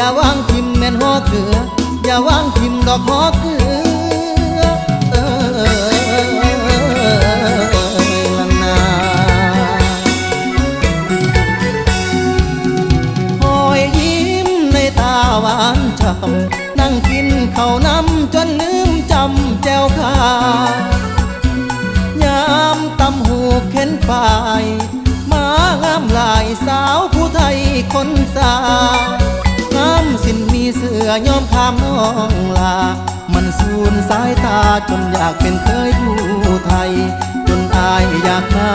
อย่าวางทิมแม่นหอเกลือ อย่าวางทิมดอกหอเกลือเออละนาคอยยิ้มในตาหวานช่ำนั่งกินข้าวน้ำจนลืมจำแจวขายามตำหูเข็นฝ่ายมางามหลายสาวผู้ไทยคนสางา อยอมข้ามน้องลา มันสูญสายตาจนอยากเป็นเคยผู้ไทย จนอายอยากมา